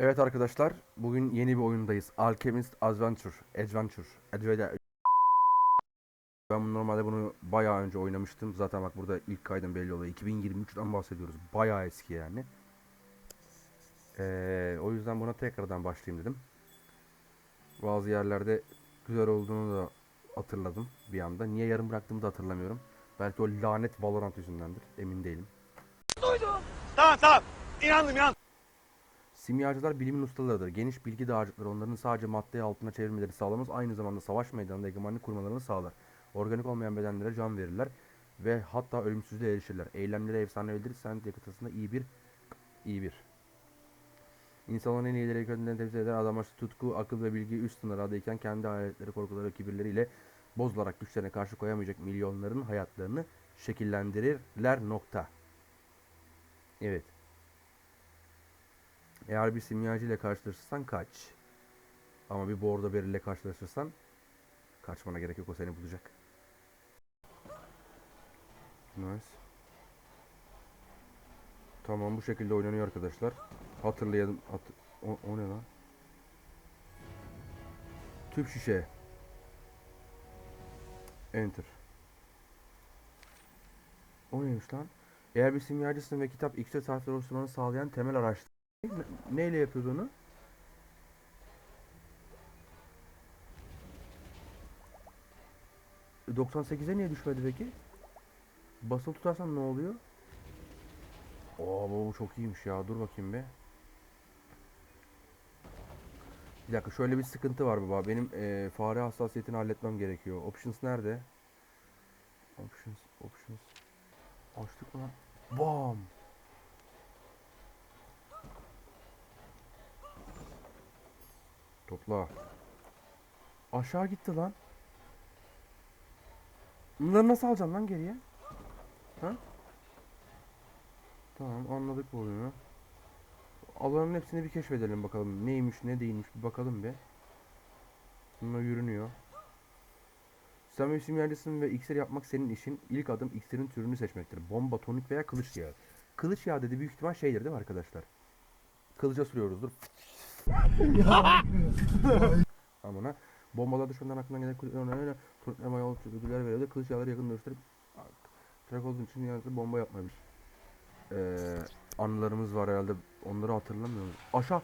Evet arkadaşlar, bugün yeni bir oyundayız. Alchemist Adventure, Adventure, Adventure. Ben normalde bunu bayağı önce oynamıştım. Zaten bak burada ilk kaydım belli oluyor. 2023'ten bahsediyoruz. Bayağı eski yani. Ee, o yüzden buna tekrardan başlayayım dedim. Bazı yerlerde güzel olduğunu da hatırladım bir anda. Niye yarım bıraktığımı da hatırlamıyorum. Belki o lanet Valorant yüzündendir. Emin değilim. Tamam tamam. İnandım inandım. Simyacılar bilimin ustalarıdır. Geniş bilgi dağarcıkları onların sadece madde altına çevirmeleri sağlamaz. Aynı zamanda savaş meydanında egemenlik kurmalarını sağlar. Organik olmayan bedenlere can verirler ve hatta ölümsüzlüğe erişirler. Eylemleri efsanevidir. Sen yakıtasında iyi bir iyi bir. İnsanların en iyileri kendilerini temsil eden adamlar tutku, akıl ve bilgi üst sınırlardayken kendi hayalleri, korkuları, kibirleriyle bozularak güçlerine karşı koyamayacak milyonların hayatlarını şekillendirirler nokta. Evet. Eğer bir simyacı ile karşılaşırsan kaç. Ama bir bordo beriyle karşılaşırsan kaçmana gerek yok o seni bulacak. Nice. Tamam bu şekilde oynanıyor arkadaşlar. Hatırlayalım. Hat o, o ne lan? Tüp şişe. Enter. O neymiş lan? Eğer bir simyacısın ve kitap X'e harfler oluşturmanı sağlayan temel araç ne- Neyle yapıyordu onu? E, 98'e niye düşmedi peki? Basılı tutarsan ne oluyor? Oo bu çok iyiymiş ya. Dur bakayım be. Bir dakika şöyle bir sıkıntı var baba. Benim e, fare hassasiyetini halletmem gerekiyor. Options nerede? Options, options. Açtık mı lan? Bam! Topla. Aşağı gitti lan. Bunları nasıl alacağım lan geriye? Ha? Tamam anladık bu oyunu. Alanın hepsini bir keşfedelim bakalım. Neymiş ne değilmiş bir bakalım bir. Bununla yürünüyor. Sen bir simyacısın ve iksir yapmak senin işin. İlk adım iksirin türünü seçmektir. Bomba, tonik veya kılıç yağı. Kılıç yağı dedi büyük ihtimal şeydir değil mi arkadaşlar? Kılıca sürüyoruzdur. Amına. Bombalar düşmandan aklına gelen kulüplerine öyle turnema yol güller veriyordu. Kılıç yağları yakın dönüştürüp Trak olduğu için yanlışlıkla bomba yapmamış. Ee, anılarımız var herhalde. Onları hatırlamıyorum. Aşağı.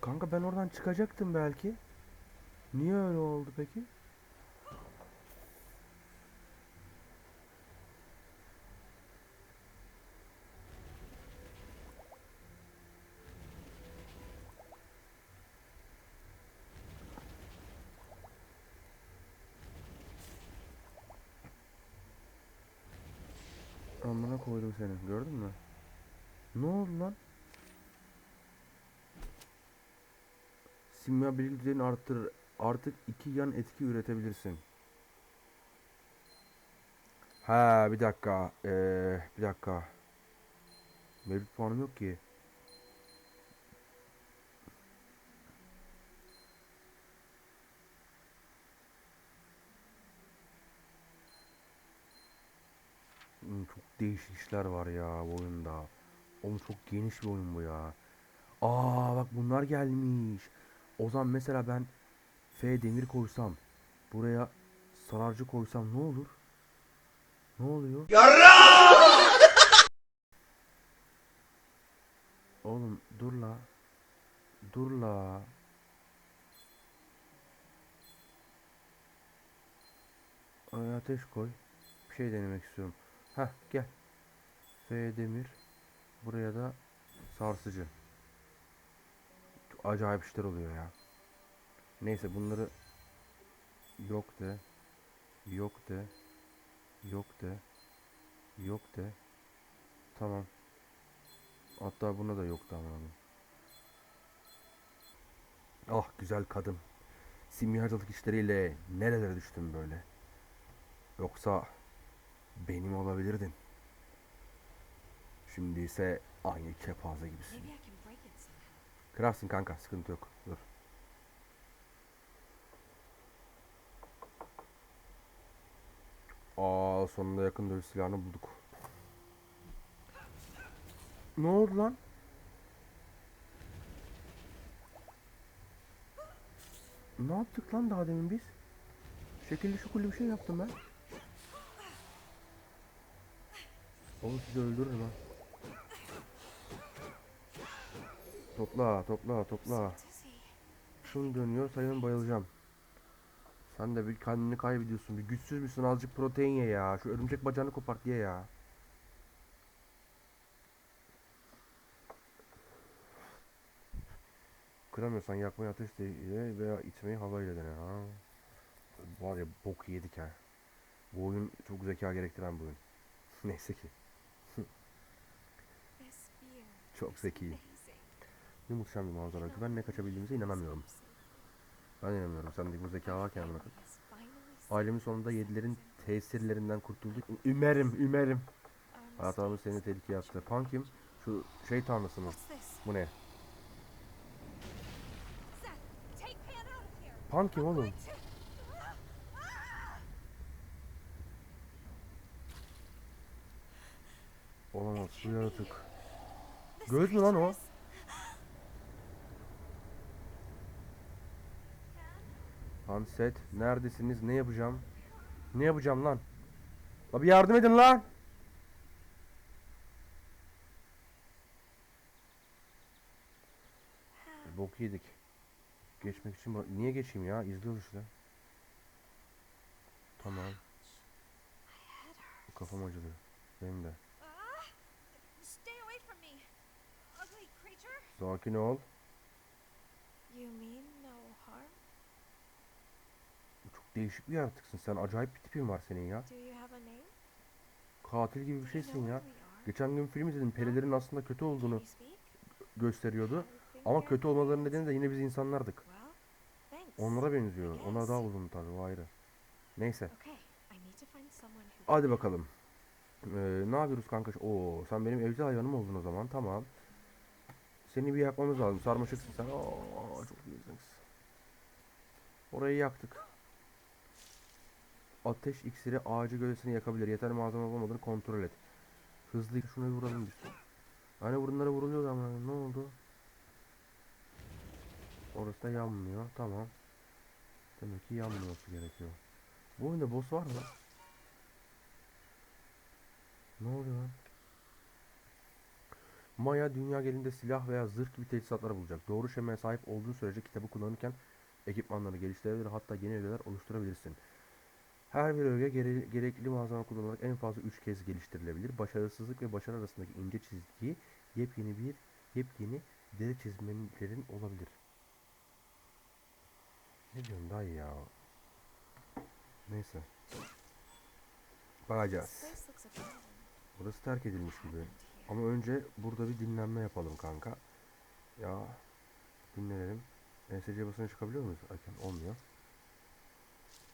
Kanka ben oradan çıkacaktım belki. Niye öyle oldu peki? Amına koydum seni. Gördün mü? Ne oldu lan? Simya bilgi düzeyini arttırır. Artık iki yan etki üretebilirsin. Ha bir dakika. Ee, bir dakika. Mevcut puanım yok ki. Çok değişik işler var ya bu oyunda. Oğlum çok geniş bir oyun bu ya. Aa bak bunlar gelmiş. O zaman mesela ben F demir koysam buraya sararcı koysam ne olur? Ne oluyor? Oğlum dur la. Dur la. Ay, ateş koy. Bir şey denemek istiyorum. Heh gel. F demir. Buraya da sarsıcı. Acayip işler oluyor ya. Neyse bunları yok de. Yok de. Yok de. Yok de. Tamam. Hatta buna da yok tamam. Ah güzel kadın. Simyacılık işleriyle nerelere düştün böyle? Yoksa benim olabilirdin. Şimdi ise aynı kepaze gibisin. Kırarsın kanka sıkıntı yok. Dur. Aa sonunda yakın dövüş silahını bulduk. Ne oldu lan? Ne yaptık lan daha demin biz? Şekilli şukullu bir şey yaptım ben. Oğlum sizi öldürürüm ha. Topla, topla, topla. Şunu dönüyor, sayın bayılacağım. Sen de bir kendini kaybediyorsun. Bir güçsüz müsün? Azıcık protein ye ya. Şu örümcek bacağını kopart ye ya. Kıramıyorsan yakmayı ateşle veya itmeyi havayla dene. Ha. Var ya bok yedik ha. Bu oyun çok zeka gerektiren bir oyun. Neyse ki. Çok zeki. Ne muhteşem bir manzara. Güvenle kaçabildiğimize inanamıyorum. Ben inanmıyorum. Sendeki bu zeka varken finally Ailemin sonunda yedilerin tesirlerinden kurtulduk. Ümerim, ümerim. Hayatımız seni tehlikeye attı. Pan kim? Şu şey tanrısı mı? Bu ne? Pan kim oğlum? Olamaz. Bu yaratık. Göz mü lan o? Hanset, neredesiniz? Ne yapacağım? Ne yapacağım lan? La bir yardım edin lan! Bok yedik. Geçmek için niye geçeyim ya? İzliyoruz işte. Tamam. Kafam acıdı. Benim de. Sakin ol. You mean no harm? Çok değişik bir yaratıksın sen. Acayip bir tipin var senin ya. Do you have a name? Katil gibi bir şeysin ya. Geçen gün film izledim. Perilerin aslında kötü olduğunu gösteriyordu. Ama kötü olmalarının humans. nedeni de yine biz insanlardık. Onlara benziyor. Onlar daha uzun tabii o ayrı. Neyse. Hadi bakalım. Ee, ne yapıyoruz kanka? Oo, sen benim evcil hayvanım oldun o zaman. Tamam. Seni bir yakmamız lazım. Sarmaşıksın sen. Oo, çok iyisin. Orayı yaktık. Ateş iksiri ağacı gölgesini yakabilir. Yeterli malzeme olmadığını kontrol et. Hızlı şunu vuralım biz. Hani bunlara vuruluyor ama ne oldu? Orası da yanmıyor. Tamam. Demek ki yanmıyorsu gerekiyor. Bu oyunda boss var mı? Ne oluyor lan? Maya dünya genelinde silah veya zırh gibi teçhizatlar bulacak. Doğru şemaya sahip olduğu sürece kitabı kullanırken ekipmanları geliştirebilir hatta yeni ögeler oluşturabilirsin. Her bir öge gere- gerekli malzeme kullanılarak en fazla 3 kez geliştirilebilir. Başarısızlık ve başarı arasındaki ince çizgi yepyeni bir yepyeni deri çizmelerin olabilir. Ne diyorsun dayı ya? Neyse. Bakacağız. Burası terk edilmiş gibi. Ama önce burada bir dinlenme yapalım kanka. Ya dinlenelim. ESC basına çıkabiliyor muyuz? Erken olmuyor.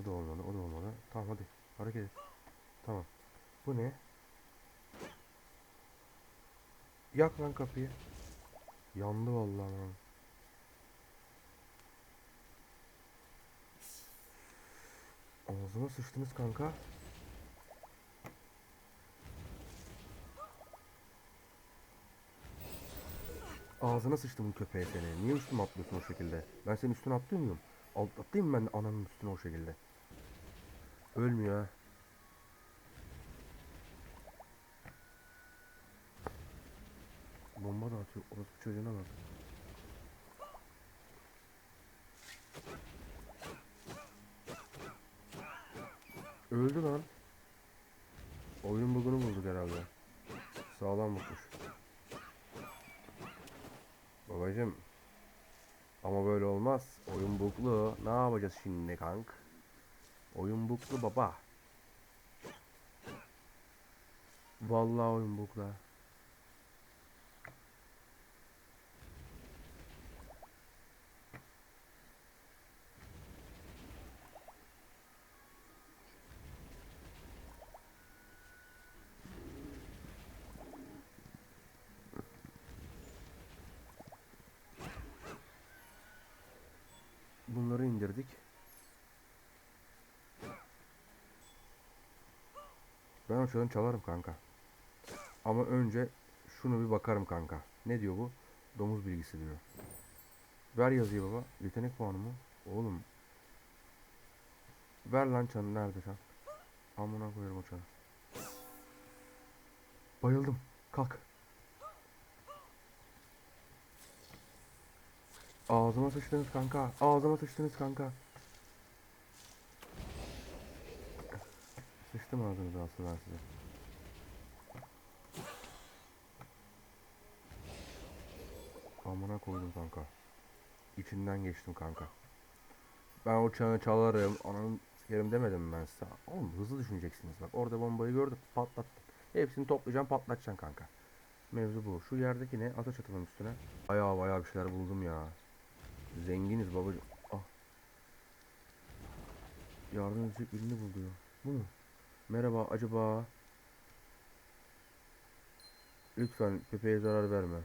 O da olmadı, o da olmadı. Tamam hadi hareket et. Tamam. Bu ne? Yak lan kapıyı. Yandı vallahi lan. Ağzıma sıçtınız kanka. Ağzına sıçtım bu köpeğe seni. Niye üstüme atlıyorsun o şekilde? Ben senin üstüne atlıyor muyum? Alt, atlayayım ben de ananın üstüne o şekilde? Ölmüyor ha. Bomba da atıyor. Orası çocuğuna bak. Öldü lan. Oyun bugunu bulduk herhalde. Sağlam bakmış. Babacım. Ama böyle olmaz. Oyun buklu. Ne yapacağız şimdi kank? Oyun buklu baba. Vallahi oyun buklu. ha. Bunları indirdik. Ben o çalını çalarım kanka. Ama önce şunu bir bakarım kanka. Ne diyor bu? Domuz bilgisi diyor. Ver yazıyı baba. Yetenek puanı mı? Oğlum. Ver lan çanı. Nerede çan? Amına koyarım o çanı. Bayıldım. Kalk. Ağzıma sıçtınız kanka. Ağzıma sıçtınız kanka. Sıçtım ağzınıza aslında ben size. Amına koydum kanka. İçinden geçtim kanka. Ben o çanı çalarım, ananı sikerim demedim ben size. Oğlum hızlı düşüneceksiniz bak. Orada bombayı gördüm, patlattım. Hepsini toplayacağım, patlatacaksın kanka. Mevzu bu. Şu yerdeki ne? Ata çatının üstüne. Bayağı bayağı bir şeyler buldum ya. Zenginiz babacığım. Ah. Yardım edecek birini buluyor. Bu mu? Merhaba, acaba... Lütfen Pepe'ye zarar verme.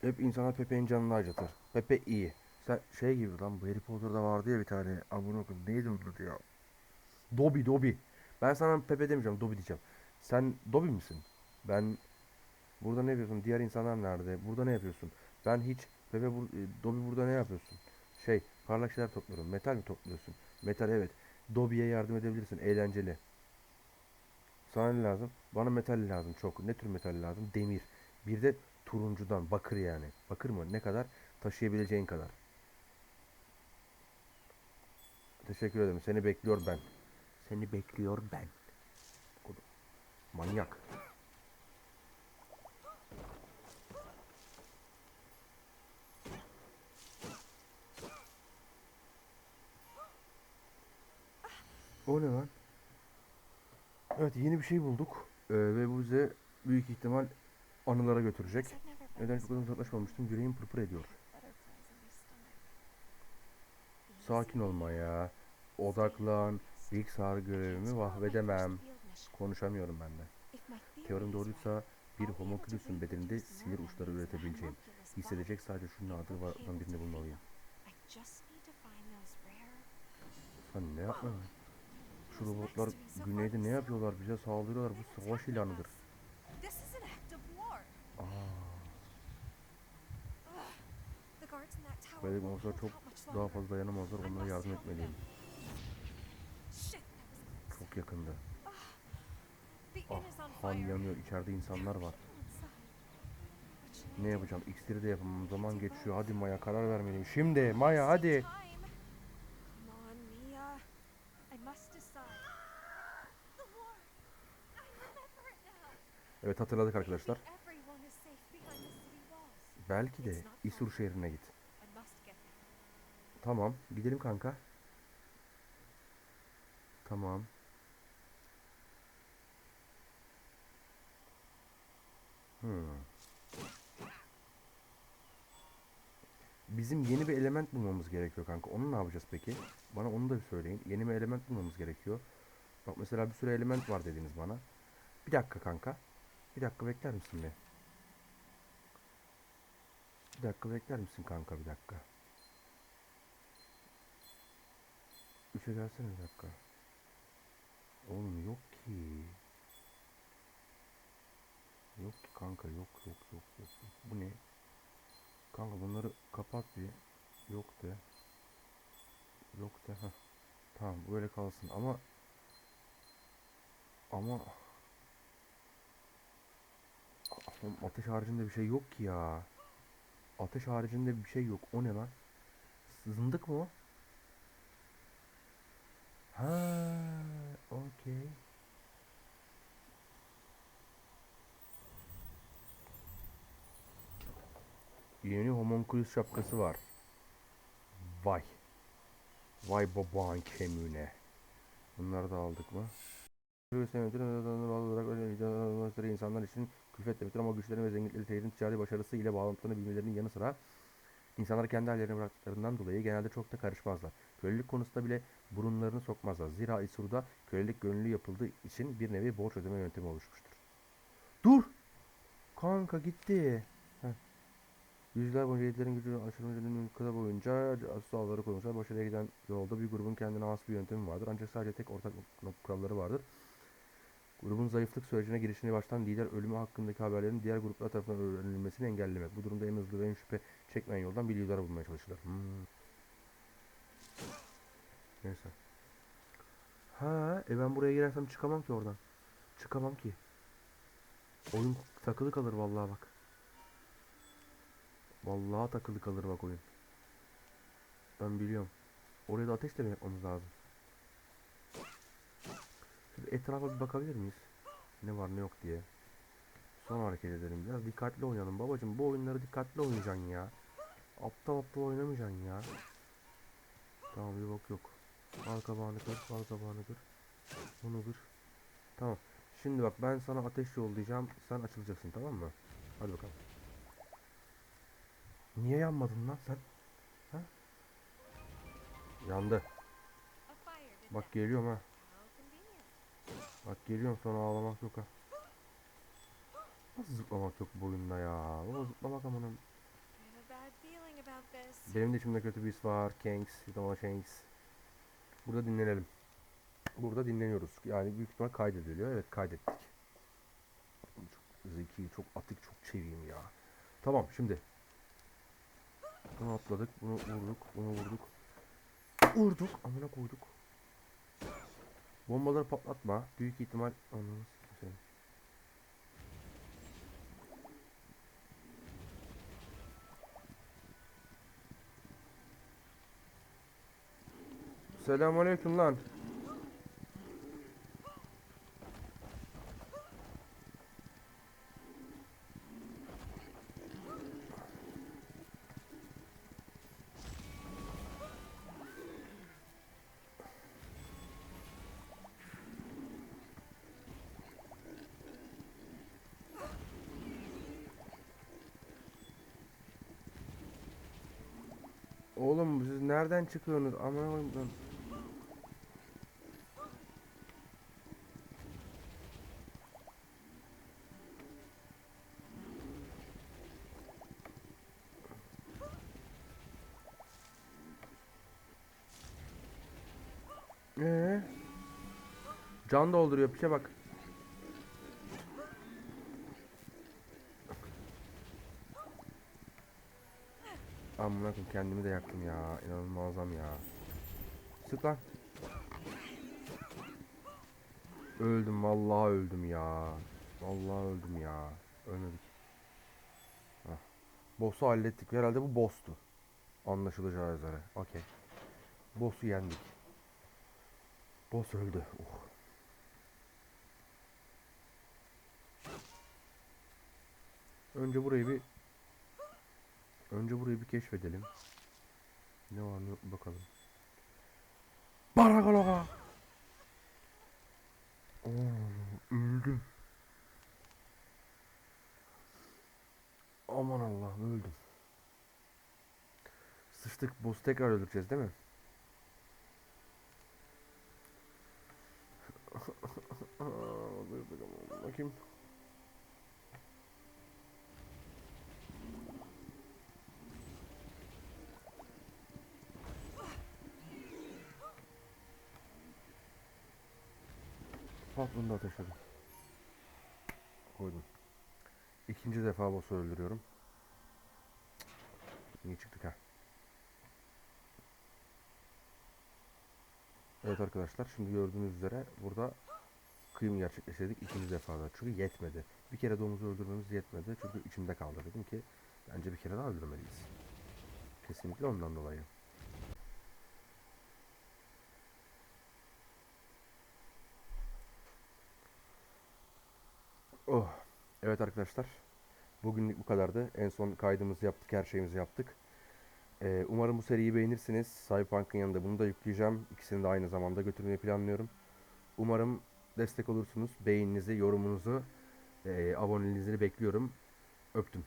Hep insanlar Pepe'nin canını acıtır. Pepe iyi. Sen şey gibi lan bu Harry Potter'da vardı ya bir tane. Amına koyayım neydi onun adı ya? Dobby Dobby. Ben sana Pepe demeyeceğim Dobby diyeceğim. Sen Dobby misin? Ben burada ne yapıyorsun? Diğer insanlar nerede? Burada ne yapıyorsun? Ben hiç Pepe bur e, Dobby burada ne yapıyorsun? Şey parlak şeyler topluyorum. Metal mi topluyorsun? Metal evet. Dobby'ye yardım edebilirsin. Eğlenceli. Sana ne lazım? Bana metal lazım çok. Ne tür metal lazım? Demir. Bir de turuncudan bakır yani. Bakır mı? Ne kadar? Taşıyabileceğin kadar. Teşekkür ederim. Seni bekliyor ben. Seni bekliyor ben. Manyak. O ne lan? Evet yeni bir şey bulduk. Ee, ve bu bize büyük ihtimal anılara götürecek. Neden çok kadar uzaklaşmamıştım. Yüreğim pırpır ediyor. Sakin olma ya. Odaklan. İlk sağır görevimi vahvedemem. Konuşamıyorum ben de. Teorim doğruysa bir homunculüsün bedeninde sinir uçları üretebileceğim. Hissedecek sadece şu nadir varlıklardan birini bulmalıyım. Sen ne yapma? Şu robotlar güneyde ne yapıyorlar? Bize saldırıyorlar. Bu savaş ilanıdır. Aa, böyle çok daha fazla dayanamazlar. Onlara yardım etmeliyim. Çok yakında. Ah, han yanıyor. İçeride insanlar var. Ne yapacağım? İksiri de yapamam. Zaman geçiyor. Hadi Maya karar vermeliyim. Şimdi Maya hadi. Evet hatırladık arkadaşlar. Belki de İsur şehrine git. Tamam. Gidelim kanka. Tamam. Hmm. Bizim yeni bir element bulmamız gerekiyor kanka. Onu ne yapacağız peki? Bana onu da bir söyleyin. Yeni bir element bulmamız gerekiyor. Bak mesela bir sürü element var dediniz bana. Bir dakika kanka. Bir dakika bekler misin be? Bir dakika bekler misin kanka bir dakika. Üçe gelsene bir dakika. Oğlum yok ki. Yok ki kanka yok yok yok yok. Bu ne? Kanka bunları kapat bir. Yok de. Yok de. Heh. Tamam böyle kalsın ama ama Oğlum ateş haricinde bir şey yok ki ya. Ateş haricinde bir şey yok. O ne lan? Zındık mı o? Ha, okey. Yeni homunculus şapkası var. Vay. Vay baban kemüne. Bunları da aldık mı? İnsanlar için külfet demektir ama güçlerin ve zenginlikleri şehrin ticari başarısı ile bağlantılarını bilmelerinin yanı sıra insanlar kendi hallerine bıraktıklarından dolayı genelde çok da karışmazlar. Kölelik konusunda bile burunlarını sokmazlar. Zira İsur'da kölelik gönüllü yapıldığı için bir nevi borç ödeme yöntemi oluşmuştur. Dur! Kanka gitti. Heh. Yüzler boyunca yedilerin gücü aşırı kısa boyunca asılları koymuşlar. Başarıya giden yolda bir grubun kendine has bir yöntemi vardır. Ancak sadece tek ortak kuralları vardır. Grubun zayıflık sürecine girişini baştan lider ölümü hakkındaki haberlerin diğer gruplar tarafından öğrenilmesini engellemek. Bu durumda en hızlı ve en şüphe çekmeyen yoldan bir lider bulmaya çalışılır. Hmm. Neyse. Ha, e ben buraya girersem çıkamam ki oradan. Çıkamam ki. Oyun takılı kalır vallahi bak. Vallahi takılı kalır bak oyun. Ben biliyorum. Oraya da ateş de mi yapmamız lazım? Etrafa bir bakabilir miyiz? Ne var ne yok diye. Son hareket edelim. Biraz dikkatli oynayalım babacım. Bu oyunları dikkatli oynayacaksın ya. Aptal aptal oynamayacaksın ya. Tamam bir bok yok. Al kabağını kır, al kabağını kır. Bunu kır. Tamam. Şimdi bak ben sana ateş yollayacağım. Sen açılacaksın tamam mı? Hadi bakalım. Niye yanmadın lan sen? Ha? Yandı. Bak geliyorum ha. Bak geliyorum sonra ağlamak yok ha. Nasıl zıplamak yok bu ya? O zıplamak amanım. I have a bad feeling about this. Benim de içimde kötü bir his var. Kanks, Yutama Shanks. Burada dinlenelim. Burada dinleniyoruz. Yani büyük ihtimal kaydediliyor. Evet kaydettik. Çok zeki, çok atik, çok çeviyim ya. Tamam şimdi. Bunu atladık, bunu vurduk, bunu vurduk. Vurduk, amına koyduk. Bombaları patlatma. Büyük ihtimal... Ananı seni. Selamünaleyküm lan. Oğlum siz nereden çıkıyorsunuz? Aman lan. Ee? Can dolduruyor piçe bak. Amına kendimi de yaktım ya. İnanılmazam ya. Sık lan. Öldüm vallahi öldüm ya. Vallahi öldüm ya. Ölmedik. Hah. Boss'u hallettik. Herhalde bu boss'tu. Anlaşılacağı üzere. Okey. Boss'u yendik. Boss öldü. Oh. Önce burayı bir Önce burayı bir keşfedelim. Ne var ne yok bir bakalım. Barakaloga. Oo, öldüm. Aman Allah'ım öldüm. Sıçtık. Boss'u tekrar öldüreceğiz değil mi? Bakayım. Da ateşledim. Koydum. İkinci defa boss'u öldürüyorum. İyi çıktık ha. Evet arkadaşlar şimdi gördüğünüz üzere burada kıyım gerçekleştirdik ikinci defada. Çünkü yetmedi. Bir kere domuzu öldürmemiz yetmedi. Çünkü içimde kaldı. Dedim ki bence bir kere daha öldürmeliyiz. Kesinlikle ondan dolayı. Oh. Evet arkadaşlar. Bugünlük bu kadardı. En son kaydımızı yaptık. Her şeyimizi yaptık. Ee, umarım bu seriyi beğenirsiniz. Cyberpunk'ın yanında bunu da yükleyeceğim. İkisini de aynı zamanda götürmeyi planlıyorum. Umarım destek olursunuz. Beğeninizi, yorumunuzu, e, aboneliğinizi bekliyorum. Öptüm.